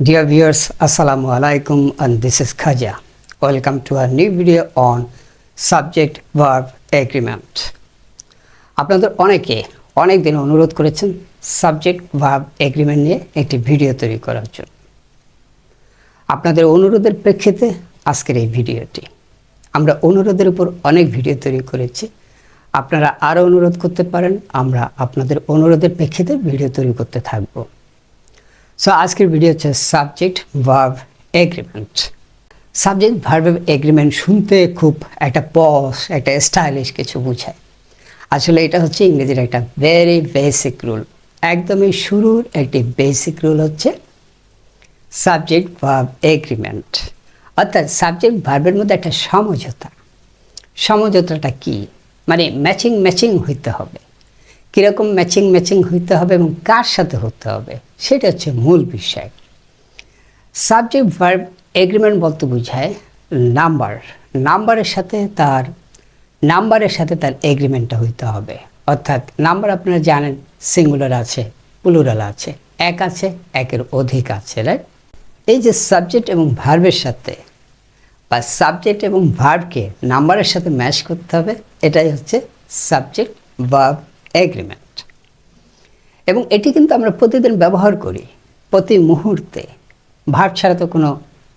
Dear viewers, Assalamu alaikum and this is Khaja. Welcome to a new video on subject verb agreement. আপনাদের অনেকে অনেক দিন অনুরোধ করেছেন সাবজেক্ট ভার্ব এগ্রিমেন্ট নিয়ে একটি ভিডিও তৈরি করার জন্য আপনাদের অনুরোধের প্রেক্ষিতে আজকের এই ভিডিওটি আমরা অনুরোধের উপর অনেক ভিডিও তৈরি করেছি আপনারা আরও অনুরোধ করতে পারেন আমরা আপনাদের অনুরোধের প্রেক্ষিতে ভিডিও তৈরি করতে থাকব সো আজকের ভিডিও হচ্ছে subject verb agreement subject verb agreement শুনতে খুব একটা পস একটা স্টাইলিশ কিছু বোঝায়। আসলে এটা হচ্ছে ইংরেজির একটা ভেরি বেসিক রুল একদমই শুরুর একটি বেসিক রুল হচ্ছে সাবজেক্ট ভার্ব এগ্রিমেন্ট অর্থাৎ সাবজেক্ট ভার্বের মধ্যে একটা সমঝোতা। সমঝোতাটা কি? মানে ম্যাচিং ম্যাচিং হইতে হবে। কীরকম ম্যাচিং ম্যাচিং হইতে হবে এবং কার সাথে হতে হবে, সেটা হচ্ছে মূল বিষয়। সাবজেক্ট ভার্ব এগ্রিমেন্ট বলতে বোঝায় নাম্বার নাম্বারের সাথে তার নাম্বারের সাথে তার এগ্রিমেন্টটা হইতে হবে। অর্থাৎ নাম্বার আপনারা জানেন সিঙ্গুলার আছে প্লুরাল আছে, এক আছে, একের অধিক আছে রাইট এই যে সাবজেক্ট এবং ভার্বের সাথে, বা সাবজেক্ট এবং ভার্বকে নাম্বারের সাথে ম্যাচ করতে হবে, এটাই হচ্ছে সাবজেক্ট ভার্ব এগ্রিমেন্ট এবং এটি কিন্তু আমরা প্রতিদিন ব্যবহার করি, প্রতি মুহূর্তে। ভাব ছাড়া তো কোনো,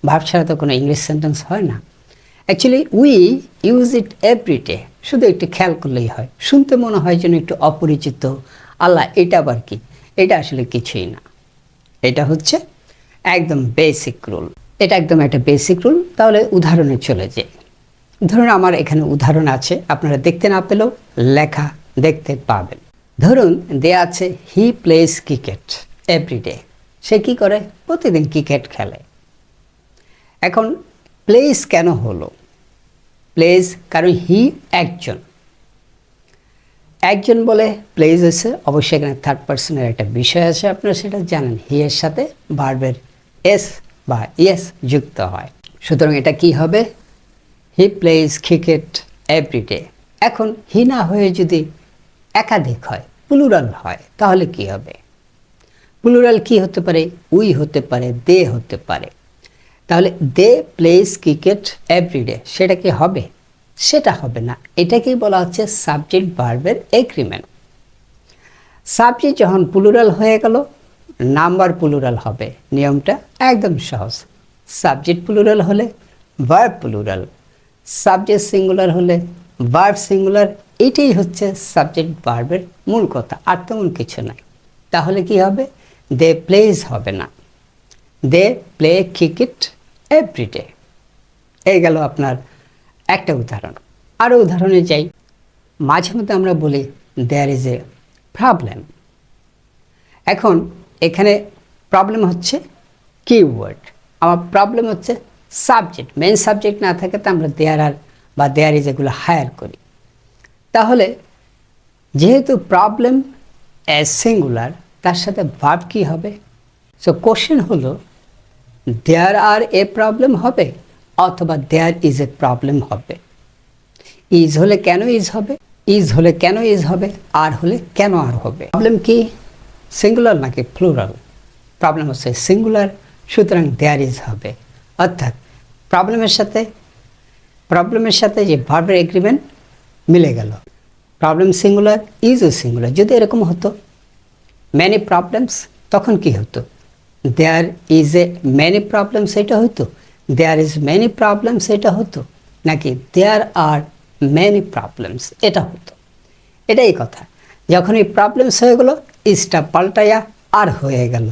ভার্ব ছাড়া তো কোনো ইংলিশ সেন্টেন্স হয় না। Actually we use it everyday শুধু একটু খেয়াল করলেই হয়। শুনতে মনে হয় যেন একটু অপরিচিত। আল্লাহ, এটা আবার কি? এটা আসলে কিছুই না। এটা হচ্ছে একদম বেসিক রুল এটা একদম একটা বেসিক রুল তাহলে উদাহরণে চলে যাই। ধরুন আমার এখানে উদাহরণ আছে। আপনারা দেখতে না পেলেও লেখা দেখতে পাবেন। ধরুন, দেয়া আছে হি প্লেস ক্রিকেট এভরিডে সে কি করে? প্রতিদিন ক্রিকেট খেলে। এখন প্লেস কেন হলো? প্লেস কারণ হি একজন। একজন বলে প্লেস হয়েছে। অবশ্যই এখানে থার্ড পার্সনের একটা বিষয় আছে, আপনারা সেটা জানেন। হি এর সাথে ভার্বের এস বা ইয়েস যুক্ত হয়। সুতরাং এটা কি হবে? হি প্লেস ক্রিকেট এভরিডে এখন হি না হয়ে যদি একাধিক হয় প্লুরাল হয়, তাহলে কি হবে? প্লুরাল কি হতে পারে? উই হতে পারে, দে হতে পারে। তাহলে দে প্লেস ক্রিকেট এভরিডে সেটা কি হবে? সেটা হবে না। এটাকেই বলা হচ্ছে সাবজেক্ট ভার্বের এগ্রিমেন্ট সাবজেক্ট যখন প্লুরাল হয়ে গেল নাম্বার প্লুরাল হবে, নিয়মটা একদম সহজ। সাবজেক্ট প্লুরাল হলে ভার্ব প্লুরাল সাবজেক্ট সিঙ্গুলার হলে ভার্ব সিঙ্গুলার এটাই হচ্ছে সাবজেক্ট ভার্বের মূল কথা, আর তেমন কিছু নাই তাহলে কি হবে? দে প্লেস হবে না। দে প্লে ক্রিকেট এভরিডে এই গেল আপনার একটা উদাহরণ। আরও উদাহরণে যাই। মাঝে মধ্যে আমরা বলি দেয়ার ইজ এ প্রবলেম এখন এখানে প্রবলেম হচ্ছে কিওয়ার্ড আমার প্রবলেম হচ্ছে সাবজেক্ট মেন সাবজেক্ট না থাকে তো আমরা দেয়ার আর বা দেয়ার ইজ এগুলো হায়ার করি। তাহলে যেহেতু প্রবলেম অ্যাজ সিঙ্গুলার তার সাথে ভার্ব কী হবে? সো কোশ্চেন হলো দেয়ার আর এ প্রবলেম হবে অথবা দেয়ার ইজ এ প্রবলেম হবে? ইজ হলে কেন ইজ হবে? ইজ হলে কেন ইজ হবে? আর হলে কেন আর হবে? প্রবলেম কি? সিঙ্গুলার নাকি ফ্লোরাল প্রবলেম হচ্ছে সিঙ্গুলার সুতরাং দেয়ার ইজ হবে। অর্থাৎ প্রবলেমের সাথে প্রবলেমের সাথে যে ভার্বের এগ্রিমেন্ট মিলে গেল। প্রবলেম সিঙ্গুলার ইজ ও সিঙ্গুলার যদি এরকম হতো ম্যানি প্রবলেমস তখন কি হতো? There is a many problem সেটা হতো? দেয়ার ইজ ম্যানি প্রবলেম সেটা হতো? নাকি দেয়ার আর ম্যানি প্রবলেমস এটা হতো? এটাই কথা। যখন এই প্রবলেমস হয়ে গেলো ইজটা পাল্টাইয়া আর হয়ে গেল।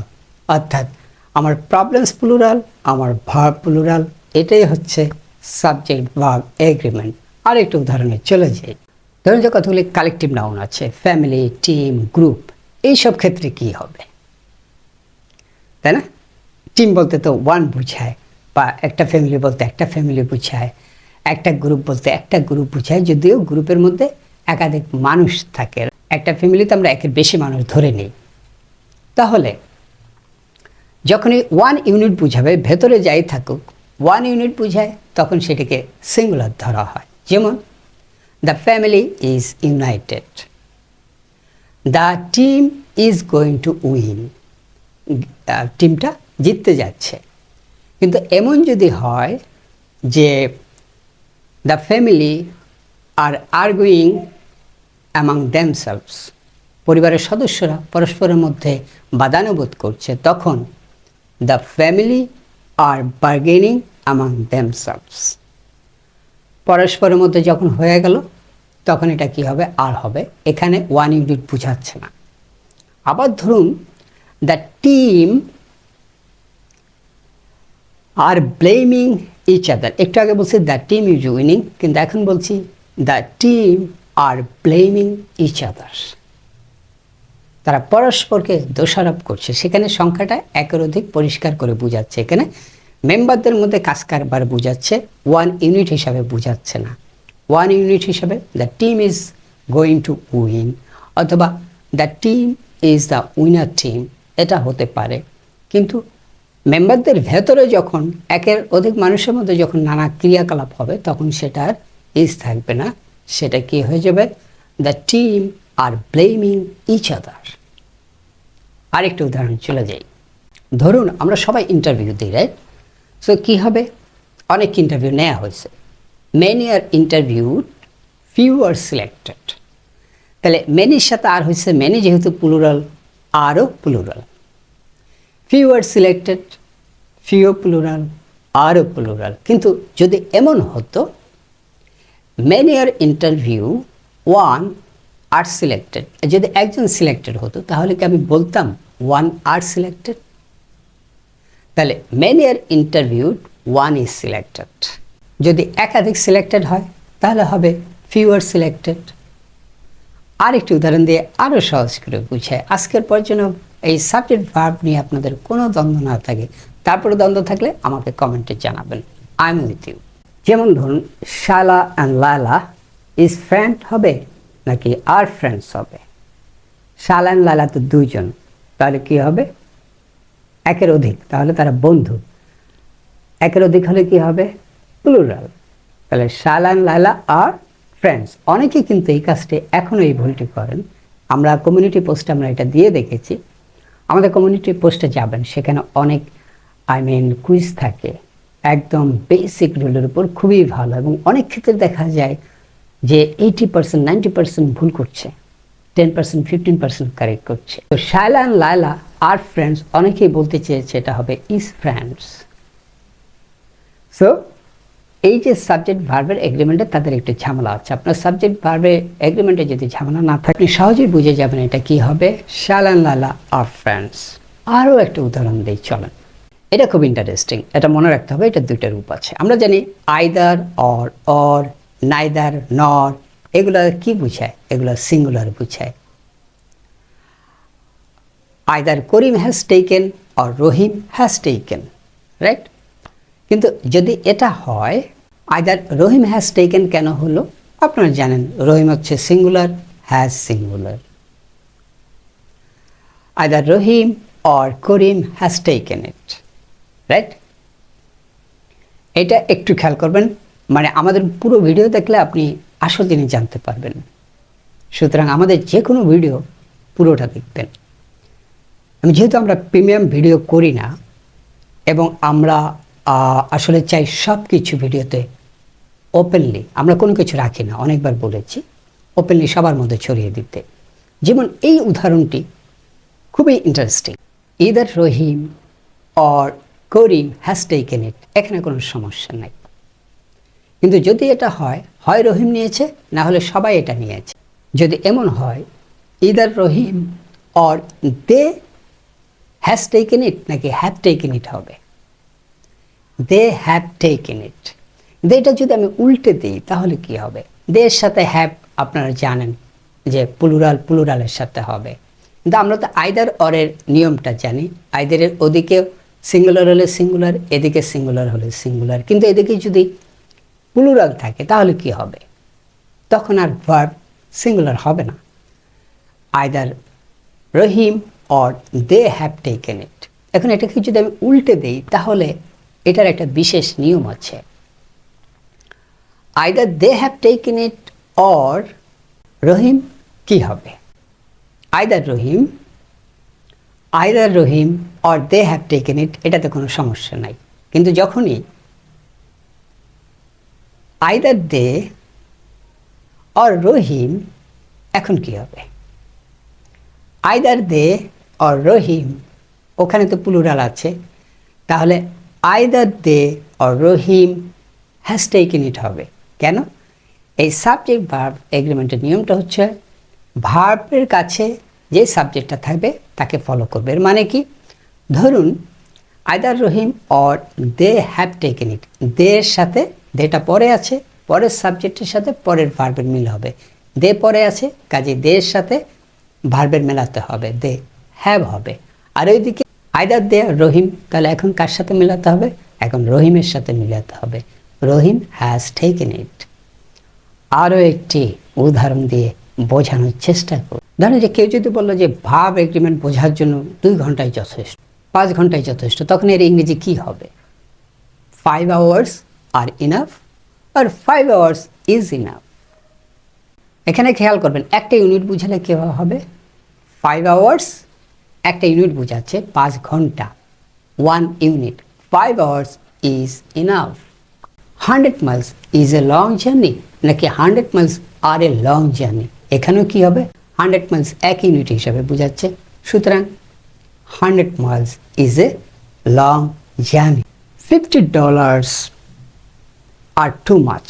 অর্থাৎ আমার প্রবলেমস প্লুরাল আমার ভার্ব প্লুরাল এটাই হচ্ছে সাবজেক্ট ভার্ব এগ্রিমেন্ট আর একটু উদাহরণে চলে যাই। ধরুন যে কতগুলি কালেকটিভ নাউন আছে ফ্যামিলি টিম গ্রুপ এইসব ক্ষেত্রে কি হবে? তাই না? টিম বলতে তো ওয়ান বুঝায়, বা একটা ফ্যামিলি বলতে একটা ফ্যামিলি বুঝায়, একটা গ্রুপ বলতে একটা গ্রুপ বুঝায়, যদিও গ্রুপের মধ্যে একাধিক মানুষ থাকে। একটা ফ্যামিলিতে আমরা একের বেশি মানুষ ধরে নিই। তাহলে, যখনই ওয়ান ইউনিট বুঝাবে, ভেতরে যাই থাকুক ওয়ান ইউনিট বুঝায়, তখন সেটিকে সিঙ্গুলার ধরা হয়। যেমন the family is united the team is going to win টিমটা জিততে যাচ্ছে। কিন্তু এমন যদি হয় যে the family are arguing among themselves পরিবারের সদস্যরা পরস্পরের মধ্যে বাদানুবোধ করছে, তখন the family are bargaining among themselves পরস্পরের মধ্যে যখন হয়ে গেল, তখন এটা কি হবে? আর হবে। এখানে ওয়ান ইউনিট বোঝাচ্ছে না। আবার ধরুন the team are blaming each other একটু আগে বলছি দ্য টিম ইজ উইনিং কিন্তু এখন বলছি the team are blaming each other তারা পরস্পরকে দোষারোপ করছে। সেখানে সংখ্যাটা একের অধিক পরিষ্কার করে বোঝাচ্ছে। এখানে মেম্বারদের মধ্যে কাজ কারবার বোঝাচ্ছে ওয়ান ইউনিট হিসাবে বোঝাচ্ছে না। ওয়ান ইউনিট হিসাবে the team is going to win অথবা the team is the winner team এটা হতে পারে। কিন্তু মেম্বারদের ভেতরে যখন, একের অধিক মানুষের মধ্যে যখন নানা ক্রিয়াকলাপ হবে, তখন সেটার ইজ থাকবে না। সেটা কি হয়ে যাবে? The team are blaming each other আরেকটা উদাহরণ চলে যাই। ধরুন আমরা সবাই ইন্টারভিউ দিই রাইট সো কি হবে? অনেক ইন্টারভিউ নেওয়া হয়েছে। Many are interview few are selected তাহলে মেনির সাথে আর হয়েছে মেনি যেহেতু প্লুরাল আরও plural few are selected few plural আরও প্লুরাল কিন্তু যদি এমন হতো many are interview one are selected যদি একজন সিলেক্টেড হতো, তাহলে কি আমি বলতাম ওয়ান আর সিলেক্টেড তাহলে many are interview one is selected যদি একাধিক সিলেক্টেড হয়, তাহলে হবে ফিউয়ার সিলেক্টেড আরেকটি উদাহরণ দিয়ে আরও সহজ করে বুঝায় আজকের পর যেন এই সাবজেক্ট ভার্ব নিয়ে আপনাদের কোনো দ্বন্দ্ব না থাকে। তারপরে দ্বন্দ্ব থাকলে আমাকে কমেন্টে জানাবেন। আই এম উইথ ইউ যেমন ধরুন, শালা অ্যান্ড লালা ইজ ফ্রেন্ড হবে নাকি আর ফ্রেন্ডস হবে? শালা অ্যান্ড লালা তো দুইজন, তাহলে কি হবে? একের অধিক, তাহলে তারা বন্ধু। একের অধিক হলে কি হবে? প্লুরাল তাহলে শালান লালা আর ফ্রেন্ডস। অনেকেই কিন্তু এই কাজটি এখনও এই ভুলটি করেন। আমরা কমিউনিটি পোস্টে আমরা এটা দিয়ে দেখেছি। আমাদের কমিউনিটি পোস্টে যাবেন, সেখানে অনেক আই মিন কুইজ থাকে। একদম বেসিক রুলের উপর খুবই ভালো এবং অনেক ক্ষেত্রে দেখা যায় যে এইটি পার্সেন্ট নাইনটি পার্সেন্ট ভুল করছে। Ten percent fifteen percent correct করছে। তো Shaila and Laila are friends অনেকেই বলতে চেয়েছে এটা হবে ইজ ফ্রেন্ডস সো এই যে সাবজেক্ট ভার্বের এগ্রিমেন্টে তাদের একটু ঝামেলা আছে। আপনার সাবজেক্ট ভার্বের এগ্রিমেন্টে যদি ঝামেলা না থাকে, আপনি সহজেই বুঝে যাবেন এটা কি হবে। শালান লালা আর ফ্রেন্ডস আরও একটা উদাহরণ দিই, চলেন। এটা খুব ইন্টারেস্টিং এটা মনে রাখতে হবে, এটা দুইটা রূপ আছে। আমরা জানি আইদার অর অর নাইদার নর এগুলো কি বুঝায়? এগুলো সিঙ্গুলার বুঝায়। Either Karim has taken or Rahim has taken right কিন্তু যদি এটা হয় আইদার রহিম হ্যাজ টেকেন কেন হলো? আপনারা জানেন রহিম হচ্ছে singular has singular either Rahim or Karim has taken it right এটা একটু খেয়াল করবেন। মানে আমাদের পুরো ভিডিও দেখলে আপনি আসল জিনিস জানতে পারবেন। সুতরাং আমাদের যে কোনো ভিডিও পুরোটা দেখবেন। যেহেতু আমরা প্রিমিয়াম ভিডিও করি না, এবং আমরা আসলে চাই সব কিছু ভিডিওতে ওপেনলি আমরা কোনো কিছু রাখি না, অনেকবার বলেছি ওপেনলি সবার মধ্যে ছড়িয়ে দিতে। যেমন এই উদাহরণটি খুবই interesting either Rahim or Karim has taken it এখানে কোনো সমস্যা নাই। কিন্তু যদি এটা হয় হয় রহিম নিয়েছে, না হলে সবাই এটা নিয়েছে। যদি এমন হয়, either Rahim or they has taken it নাকি হ্যাভ টেকেন ইট হবে? দে হ্যাভ টেকেন ইট দেটা যদি আমি উল্টে দিই, তাহলে কি হবে? দের সাথে হ্যাভ আপনারা জানেন যে প্লুরাল প্লুরালের সাথে হবে। কিন্তু আমরা তো আইদার অরের নিয়মটা জানি। আইদারের ওদিকে সিঙ্গুলার হলে সিঙ্গুলার এদিকে সিঙ্গুলার হলে সিঙ্গুলার কিন্তু এদিকে যদি প্লুরাল থাকে, তাহলে কি হবে? তখন আর ভার্ব সিঙ্গুলার হবে না। Either Rahim or they have taken it এখন এটাকে যদি আমি উল্টে দিই, তাহলে এটার একটা বিশেষ নিয়ম আছে। Either they have taken it or Rahim কি হবে? Either Rahim either Rahim or they have taken it এটাতে কোনো সমস্যা নাই। কিন্তু যখনই আইদার দে অর রহিম, এখন কি হবে? আইদার দে অর রহিম, ওখানে তো প্লুরাল আছে। তাহলে either they or Rahim has taken it হবে। কেন? এই সাবজেক্ট ভার্ব এগ্রিমেন্টের নিয়মটা হচ্ছে ভার্বের কাছে যে সাবজেক্টটা থাকবে, তাকে ফলো করবে। এর মানে কি? ধরুন, either Rahim or they have taken it দের সাথে দেটা পরে আছে, পরের সাবজেক্টের সাথে পরের ভার্বের মিল হবে। দে পরে আছে, কাজে দের সাথে ভার্বের মেলাতে হবে, দে হ্যাভ হবে। আর ওইদিকে আইদার দে রহিম, তাহলে এখন কার সাথে মেলাতে হবে? এখন রহিমের সাথে মিলাতে হবে। রহিম হ্যাজ টেকেন ইট আরও একটি উদাহরণ দিয়ে বোঝানোর চেষ্টা করব ধরেন যে কেউ যদি বলল যে ভাব এগ্রিমেন্ট বোঝার জন্য দুই ঘন্টায় যথেষ্ট, পাঁচ ঘন্টায় যথেষ্ট, তখন এর ইংরেজি কি হবে? Five hours are enough R five hours is enough এখানে খেয়াল করবেন, একটা ইউনিট বুঝালে কী হবে? ফাইভ আওয়ার্স একটা ইউনিট বোঝাচ্ছে পাঁচ ঘণ্টা। One unit five hours is enough hundred miles is a long journey নাকি hundred miles are a long journey এখানেও কি হবে? হান্ড্রেড মাইলস এক ইউনিট হিসাবে বোঝাচ্ছে। সুতরাং hundred miles is a long journey fifty dollars are too much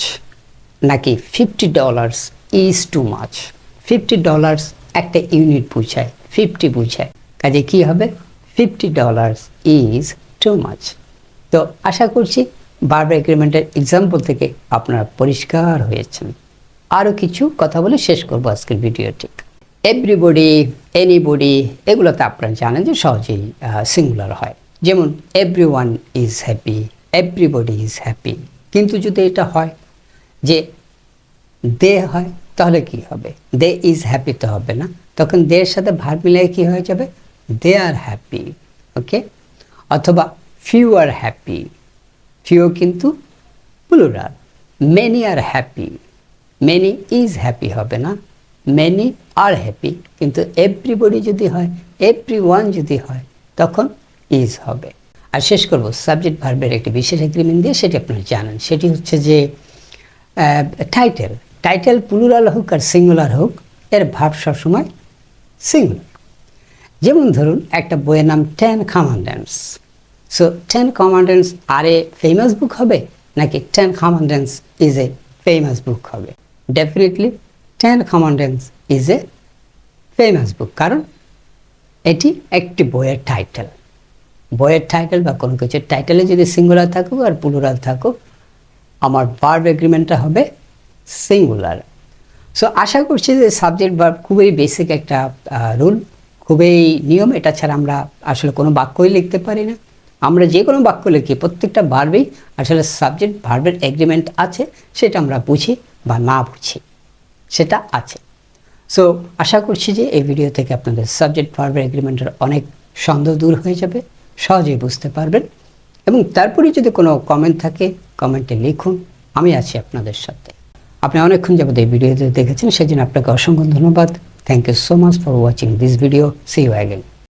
নাকি fifty dollars is too much fifty dollars একটা ইউনিট বুঝায় ফিফটি বুঝায়। কাজে কি হবে? Fifty dollars is too much তো আশা করছি বারবার এগ্রিমেন্টের এক্সাম্পল থেকে আপনারা পরিষ্কার হয়েছেন। আরও কিছু কথা বলে শেষ করব আজকের ভিডিওটি এভরিবডি এনিবডি এগুলোতে আপনারা জানেন যে সহজেই সিঙ্গুলার হয়। যেমন every one is happy everybody is happy কিন্তু যদি এটা হয় যে দে হয়, তাহলে কি হবে? দে ইজ হ্যাপি তো হবে না। তখন দের সাথে ভার মিলিয়ে কি হয়ে যাবে? They are happy, okay? অথবা ফিউ আর হ্যাপি, ফিউ কিন্তু plural. Many are happy, many is happy হবে না, মেনি আর হ্যাপি। কিন্তু এভরিবডি যদি হয় এভরি ওয়ান যদি হয়, তখন ইজ হবে। আর শেষ করব সাবজেক্ট ভার্বের একটি বিশেষ এগ্রিমেন্ট দিয়ে সেটি আপনারা জানেন। সেটি হচ্ছে যে টাইটেল টাইটেল প্লুরাল হোক আর সিঙ্গুলার হোক, এর ভাব সবসময় সিঙ্গুলার যেমন ধরুন, একটা বইয়ের নাম Ten Commandments so Ten Commandments are a famous book হবে, নাকি Ten Commandments is a famous book হবে? Definitely Ten Commandments is a famous book কারণ, এটি একটি বইয়ের টাইটেল বইয়ের টাইটেল বা কোনো কিছুর টাইটেলে যদি সিঙ্গুলার থাকুক আর প্লুরাল থাকুক, আমার ভার্ব এগ্রিমেন্টটা হবে সিঙ্গুলার সো আশা করছি যে সাবজেক্ট ভার্ব খুবই বেসিক একটা রুল খুবই নিয়ম। এটা ছাড়া আমরা আসলে কোনো বাক্যই লিখতে পারি না। আমরা যে কোনো বাক্য লিখি, প্রত্যেকটা ভার্বেই আসলে সাবজেক্ট ভার্বের এগ্রিমেন্ট আছে, সেটা আমরা বুঝি বা না বুঝি, সেটা আছে। সো আশা করছি যে এই ভিডিও থেকে আপনাদের সাবজেক্ট ভার্বের এগ্রিমেন্টের অনেক সন্দেহ দূর হয়ে যাবে। সহজেই বুঝতে পারবেন। এবং তারপরে যদি কোনো কমেন্ট থাকে কমেন্টে লিখুন, আমি আছি আপনাদের সাথে। আপনি অনেকক্ষণ যাবত এই ভিডিওতে দেখেছেন, সেজন্য আপনাকে অসংখ্য ধন্যবাদ। Thank you so much for watching this video see you again